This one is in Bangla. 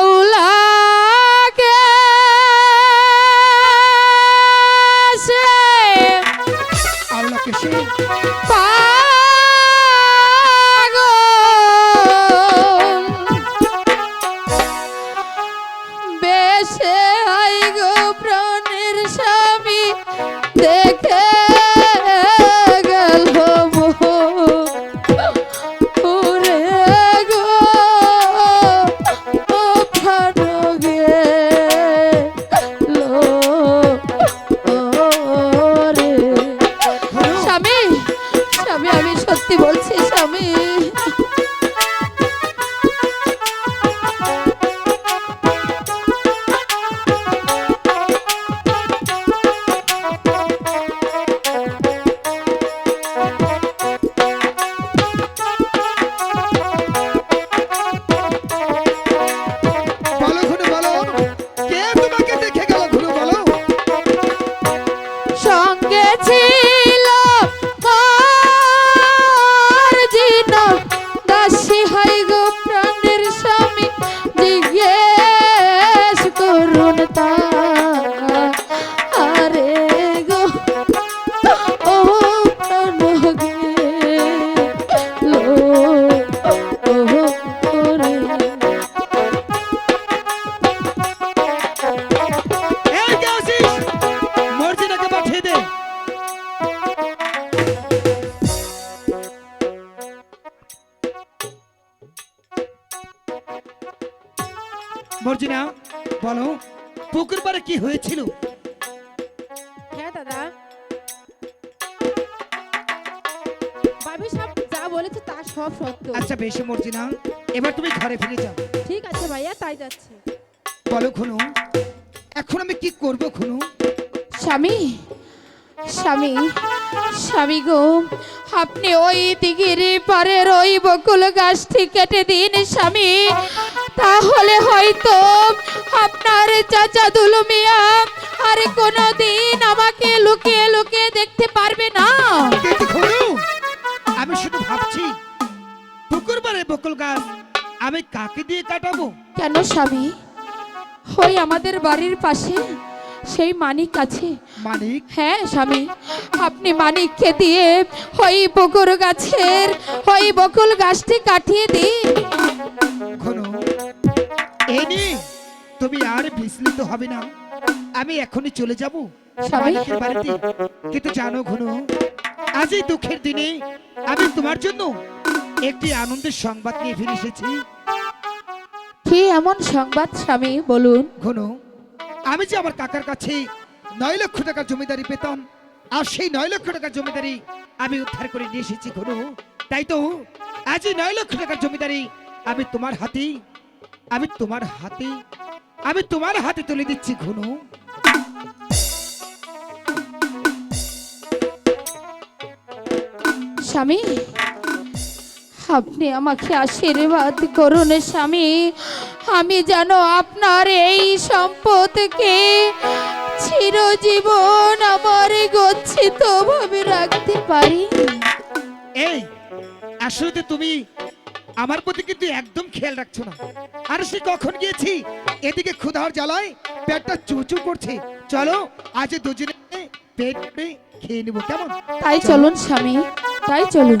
আউলাকে সে আল্লাহকে সে সঙ্গে মর্জিনা বলো পুকুর পাড়ে কি হয়েছিল? হ্যাঁ দাদা। ভাবি সব যা বলেছে তা সব সত্য। আচ্ছা বেশ মর্জিনা এবার তুমি ঘরে ফিরে যাও। ঠিক আছে ভাইয়া তাই যাচ্ছে। বলো খুনু এখন আমি কি করব খুনু? স্বামী স্বামী স্বামী গো আপনি ওই দিঘির পারের ওই বকুল গাছটি কেটে দিন স্বামী। তাহলে আপনার চাচা দুলু মিয়া আর কোনোদিন আমাকে লুকিয়ে লুকিয়ে দেখতে পারবে না। আমি শুধু ভাবছি পুকুর বকুল গাছ আমি কাকে দিয়ে কাটাবো? কেন স্বামী? ওই আমাদের বাড়ির পাশে সেই মানিক আছে। মানিক? হ্যাঁ স্বামী আপনি মানিককে দিয়ে ওই বকুর গাছের ওই বকুল গাছটি কাটিয়ে দিন। এই নিয়ে তুমি আর বিস্মিত হবে না। আমি এখনই চলে যাব? মালিকের বাড়িতে। কিন্তু জানো ঘন আজ এই দুঃখের দিনে আমি তোমার জন্য একটি আনন্দের সংবাদ নিয়ে ফিরে এসেছি। কি এমন সংবাদ স্বামী? বলুন। ঘন আমি যে আমার কাকার কাছে নয় লক্ষ টাকা জমিদারি পেতাম আর সেই নয় লক্ষ টাকার জমিদারি আমি উদ্ধার করে নিয়ে এসেছি ঘন। তাই তো আজ এই নয় লক্ষ টাকার জমিদারি আমি তোমার হাতে আমি তোমার হাতে আমি তোমার হাতে তুলে দিচ্ছি ঘন স্বামী আপনি আমাকে আশীর্বাদ করুন স্বামী। আমি যেন আপনার এই সম্পদকে চিরজীবন আমার গচ্ছিত ভাবে রাখতে পারি। এই আসলে তুমি আমার প্রতি কিন্তু একদম খেয়াল রাখছো না। আর সে কখন গিয়েছি? এদিকে ক্ষুধার জ্বালায় পেটটা চুচু করছে। চলো আজ দুজনে পেট খেয়ে নেব। কেমন? তাই চলুন স্বামী। তাই চলুন।